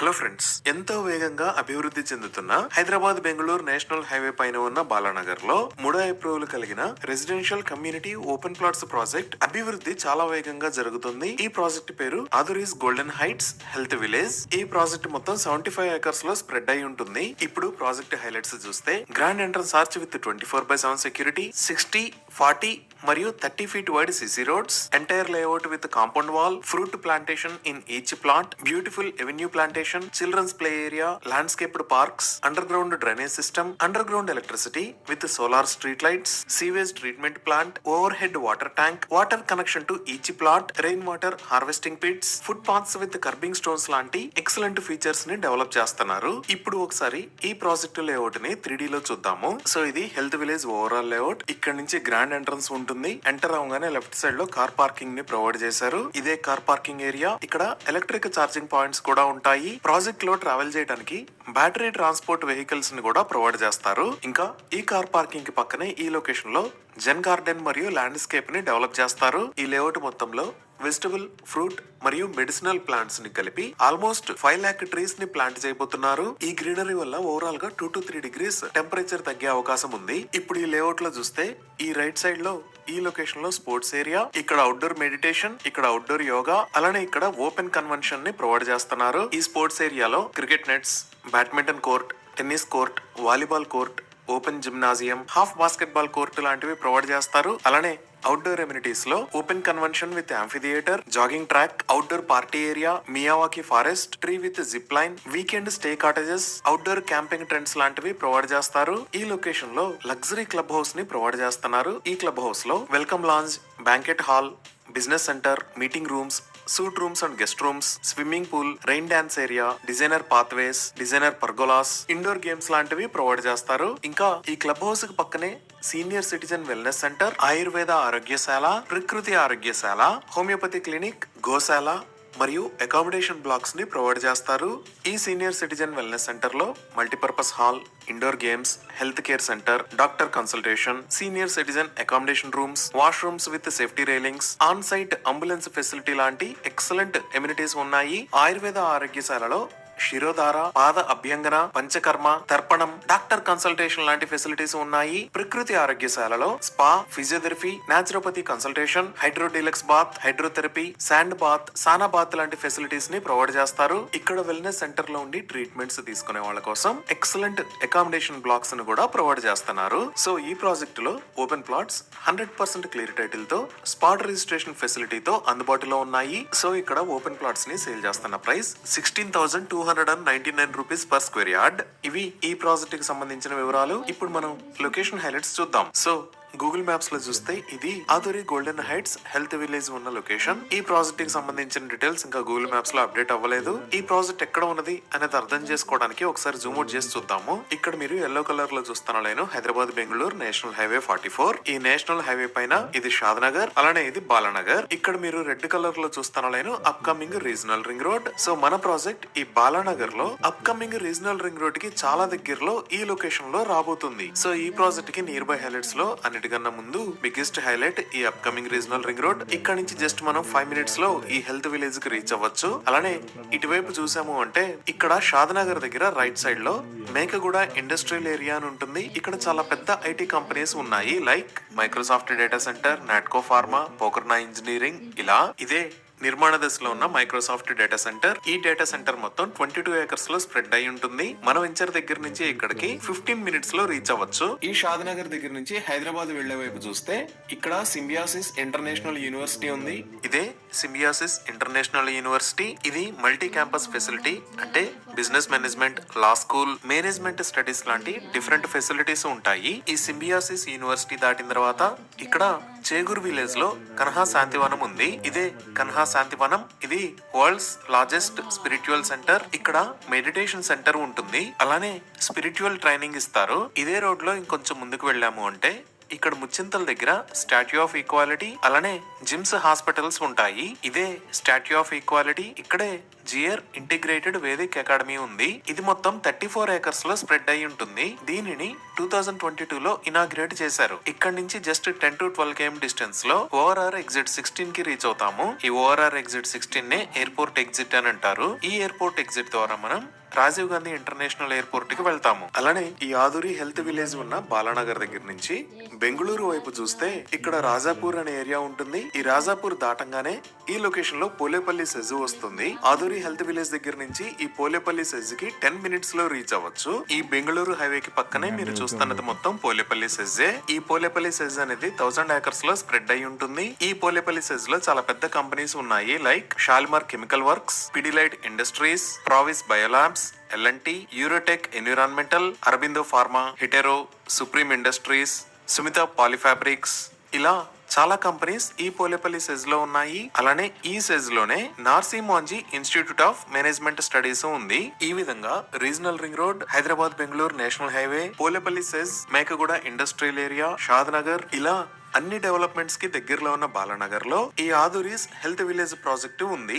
Hello friends ఎంతో వేగంగా అభివృద్ధి చెందుతున్న హైదరాబాద్ బెంగళూరు నేషనల్ హైవే పైన ఉన్న బాలానగర్లో మూడో ఏప్రిల్ కలిగిన residential community open plots project అభివృద్ధి చాలా వేగంగా జరుగుతుంది. ఈ ప్రాజెక్ట్ పేరు Aduri's golden heights health village. ఈ ప్రాజెక్ట్ మొత్తం సెవెంటీ ఫైవ్ ఏకర్స్లో స్ప్రెడ్ అయి ఉంటుంది. ఇప్పుడు ప్రాజెక్ట్ హైలైట్స్ చూస్తే grand entrance arch with twenty four by seven security sixty forty మరియు thirty feet wide CC roads entire layout with compound wall fruit plantation in each plant beautiful avenue plantation children's play area landscaped parks under ground drainage system underground electricity with solar street lights sewage treatment plant over head water tank water connection to each plot rain water harvesting pits footpaths with curbing stones లాంటి excellent ఫీచర్స్ని develop చేస్తున్నారు. ఇప్పుడు ఒకసారి ఈ project లేఅవుట్ని three లో చూద్దాము. So ఇది health village overall layout ఇక్కడ నుంచి గ్రాండ్ ఎంట్రన్స్ ఉంటుంది ఎంటర్ అవగానే లెఫ్ట్ సైడ్లో కార్ పార్కింగ్ని ప్రొవైడ్ చేశారు. ఇదే కార్ పార్కింగ్ ఏరియా ఇక్కడ ఎలక్ట్రిక్ ఛార్జింగ్ పాయింట్స్ కూడా ఉంటాయి. ప్రాజెక్ట్లో ట్రావెల్ చేయడానికి బ్యాటరీ ట్రాన్స్పోర్ట్ వెహికల్స్ని కూడా ప్రొవైడ్ చేస్తారు. ఇంకా ఈ కార్ పార్కింగ్కి పక్కనే ఈ లొకేషన్లో జెన్ గార్డెన్ మరియు ల్యాండ్స్కేప్ని డెవలప్ చేస్తారు. ఈ లేఅవుట్ మొత్తంలో వెజిటబుల్ ఫ్రూట్ మరియు మెడిసినల్ ప్లాంట్స్ని కలిపి ఆల్మోస్ట్ ఫైవ్ లాక్ ట్రీస్ని ప్లాంట్ చేయబోతున్నారు. ఈ గ్రీనరీ వల్ల ఓవరాల్గా two to three degrees temperature తగ్గే అవకాశం ఉంది. ఇప్పుడు ఈ లేఅవుట్లో చూస్తే ఈ రైట్ సైడ్లో ఈ లొకేషన్లో స్పోర్ట్స్ ఏరియా ఇక్కడ అవుట్డోర్ మెడిటేషన్ ఇక్కడ అవుట్డోర్ యోగా అలానే ఇక్కడ ఓపెన్ కన్వెన్షన్ని ప్రొవైడ్ చేస్తున్నారు. ఈ స్పోర్ట్స్ ఏరియాలో cricket nets badminton court tennis court volleyball court open gymnasium half basket ball court లాంటివి ప్రొవైడ్ చేస్తారు. అలానే outdoor ఎమ్యూనిటీస్లో open convention with theatre jogging track outdoor party area Miyawaki forest tree with zip line weekend stay cottages outdoor camping trends లాంటివి provide చేస్తారు. ఈ లొకేషన్లో luxury club హౌస్ని provide చేస్తున్నారు. ఈ క్లబ్ హౌస్లో welcome lounge banquet hall business centre meeting rooms suite rooms and guest rooms swimming pool rain dance area designer pathways designer pergolas indoor games లాంటివి provide చేస్తారు. ఇంకా ఈ క్లబ్ హౌస్కి పక్కనే senior citizen wellness centre Ayurveda ఆరోగ్యశాల ప్రకృతి ఆరోగ్యశాల హోమియోపతి క్లినిక్ గోశాల మరియు అకామిడేషన్ బ్లాక్స్ని ప్రొవైడ్ చేస్తారు. ఈ సీనియర్ సిటిజన్ వెల్నెస్ సెంటర్లో multipurpose hall indoor games health care centre doctor consultation senior citizen accommodation rooms washrooms with safety railings on site ambulance facility లాంటి excellent amenities ఉన్నాయి. ఆయుర్వేద ఆరోగ్యశాలలో శిరోధార పాద అభ్యంగన పంచకర్మ తర్పణం డాక్టర్ కన్సల్టేషన్ లాంటి facilities ఉన్నాయి. ప్రకృతి ఆరోగ్యశాలలో spa physiotherapy naturopathy consultation hydro deluxe bath hydrotherapy sand bath sauna bath లాంటి ఫెసిలిటీస్ని provide చేస్తారు. ఇక్కడ వెల్నెస్ సెంటర్లో ఉండి ట్రీట్మెంట్స్ తీసుకునే వాళ్ళ కోసం ఎక్సలెంట్ అకామిడేషన్ బ్లాక్స్ను కూడా ప్రొవైడ్ చేస్తున్నారు. సో ఈ ప్రాజెక్ట్లో open plots hundred percent clear టైటిల్తో స్పాట్ రిజిస్ట్రేషన్ ఫెసిలిటీతో అందుబాటులో ఉన్నాయి. సో ఇక్కడ ఓపెన్ ప్లాట్స్ని సేల్ చేస్తున్న price sixteen thousand two hundred and ninety nine rupees per square yard ఇవి ఈ ప్రాజెక్ట్కి సంబంధించిన వివరాలు. ఇప్పుడు మనం లొకేషన్ హైలైట్స్ చూద్దాం. సో గూగుల్ మ్యాప్స్లో చూస్తే ఇది Aduri golden heights health village ఉన్న లొకేషన్ ఈ ప్రాజెక్ట్కి సంబంధించిన డీటెయిల్స్ ఇంకా గూగుల్ మ్యాప్స్లో అప్డేట్ అవ్వలేదు. ఈ ప్రాజెక్ట్ ఎక్కడ ఉన్నది అనేది అర్థం చేసుకోవడానికి ఒకసారి జూమ్ అవుట్ చేసి చూద్దాము. ఇక్కడ మీరు ఎల్లో కలర్లో చూస్తున్న line Hyderabad Bengaluru national highway forty four ఈ నేషనల్ హైవే పైన ఇది షాద్నగర్ అలానే ఇది బాలానగర్ ఇక్కడ మీరు రెడ్ కలర్లో చూస్తున్న line upcoming regional ring road so మన ప్రాజెక్ట్ ఈ బాలానగర్లో అప్కమింగ్ రీజనల్ రింగ్ రోడ్కి చాలా దగ్గరలో ఈ లొకేషన్లో రాబోతుంది. సో ఈ ప్రాజెక్ట్కి నియర్ బై హైలైట్స్లో అన్నిటికన్నా ముందు బిగ్గెస్ట్ హైలైట్ ఈ upcoming regional ring road ఇక్కడ నుంచి జస్ట్ మనం ఫైవ్ మినిట్స్లో ఈ హెల్త్ విలేజ్కి రీచ్ అవ్వచ్చు. అలానే ఇటువైపు చూసాము అంటే ఇక్కడ షాద్నగర్ దగ్గర రైట్ సైడ్లో మేకగూడ ఇండస్ట్రియల్ ఏరియా అని ఉంటుంది. ఇక్కడ చాలా పెద్ద ఐటీ కంపెనీస్ ఉన్నాయి. Like Microsoft data centre Natco pharma Pokarna engineering ఇలా. ఇదే నిర్మాణ దశలో ఉన్న మైక్రోసాఫ్ట్ డేటా సెంటర్ ఈ డేటా సెంటర్ మొత్తం ట్వంటీ టూ ఏకర్స్లో స్ప్రెడ్ అయి ఉంటుంది. మన వెంచర్ దగ్గర నుంచి ఇక్కడికి ఫిఫ్టీన్ మినిట్స్లో రీచ్ అవ్వచ్చు. ఈ షాద్ నగర్ దగ్గర నుంచి హైదరాబాద్ వెళ్ళే వైపు చూస్తే ఇక్కడ సింబియాసిస్ ఇంటర్నేషనల్ యూనివర్సిటీ ఉంది. ఇదే సింబియాసిస్ ఇంటర్నేషనల్ యూనివర్సిటీ ఇది మల్టీ క్యాంపస్ ఫెసిలిటీ అంటే business management law school management studies లాంటి డిఫరెంట్ ఫెసిలిటీస్ ఉంటాయి. ఈ సింబియాసిస్ యూనివర్సిటీ దాటిన తర్వాత ఇక్కడ చేగూర్ విలేజ్లో కన్హా శాంతివనం ఉంది. ఇదే కన్హా శాంతివనం ఇది వరల్డ్స్ లార్జెస్ట్ స్పిరిచువల్ సెంటర్. ఇక్కడ మెడిటేషన్ సెంటర్ ఉంటుంది. అలానే స్పిరిచువల్ ట్రైనింగ్ ఇస్తారు. ఇదే రోడ్లో ఇంకొంచెం ముందుకు వెళ్ళాము అంటే ఇక్కడ ముచ్చింతల దగ్గర స్టాట్యూ ఆఫ్ ఈక్వాలిటీ అలానే జిమ్స్ హాస్పిటల్స్ ఉంటాయి. ఇదే స్టాట్యూ ఆఫ్ ఈక్వాలిటీ. ఇక్కడే జియర్ ఇంటిగ్రేటెడ్ వేదిక్ అకాడమీ ఉంది. ఇది మొత్తం థర్టీ ఫోర్ ఏకర్స్లో స్ప్రెడ్ అయి ఉంటుంది. దీనిని టూ థౌజండ్ ట్వంటీ టూ లో ఇనాగ్రేట్ చేశారు. ఇక్కడ నుంచి just ten to twelve KM డిస్టెన్స్లో ఓఆర్ఆర్ ఎగ్జిట్ సిక్స్టీన్కి రీచ్ అవుతాము. ఈ ఓఆర్ఆర్ ఎగ్జిట్ సిక్స్టీన్ నే ఎయిర్పోర్ట్ ఎగ్జిట్ అని అంటారు. ఈ ఎయిర్పోర్ట్ ఎగ్జిట్ ద్వారా మనం రాజీవ్ గాంధీ ఇంటర్నేషనల్ ఎయిర్పోర్ట్కి వెళ్తాము. అలానే ఈ ఆదురి హెల్త్ విలేజ్ ఉన్న బాలానగర్ దగ్గర నుంచి బెంగళూరు వైపు చూస్తే ఇక్కడ రాజాపూర్ అనే ఏరియా ఉంటుంది. ఈ రాజాపూర్ దాటంగానే ఈ లొకేషన్లో పోలేపల్లి సెజు వస్తుంది. ఆదురి హెల్త్ విలేజ్ దగ్గర నుంచి ఈ పోలేపల్లి సెజ్కి టెన్ మినిట్స్లో రీచ్ అవ్వచ్చు. ఈ బెంగళూరు హైవే కి పక్కనే మీరు చూస్తున్నది మొత్తం పోలేపల్లి సెజ్జే ఈ పోలేపల్లి సెజ్ అనేది థౌసండ్ ఏకర్స్లో స్ప్రెడ్ అయి ఉంటుంది. ఈ పోలేపల్లి సెజ్లో చాలా పెద్ద కంపెనీస్ ఉన్నాయి like Shalimar chemical works Pidilite industries Pravis biolabs L and T Eurotech environmental Aurobindo pharma Hetero supreme industries Sumita polyfabrics ఇలా చాలా కంపెనీస్ ఈ పోలేపల్లి సెజ్లో ఉన్నాయి. అలానే ఈ సెజ్లోనే Narsee Monjee institute of management studies ఉంది. ఈ విధంగా regional ring road Hyderabad Bengaluru national highway Polepally SEZ Mekaguda industrial area Shad Nagar ఇలా అన్ని డెవలప్మెంట్స్కి దగ్గరలో ఉన్న బాలానగర్లో ఈ ఆదురీస్ హెల్త్ విలేజ్ ప్రాజెక్టు ఉంది.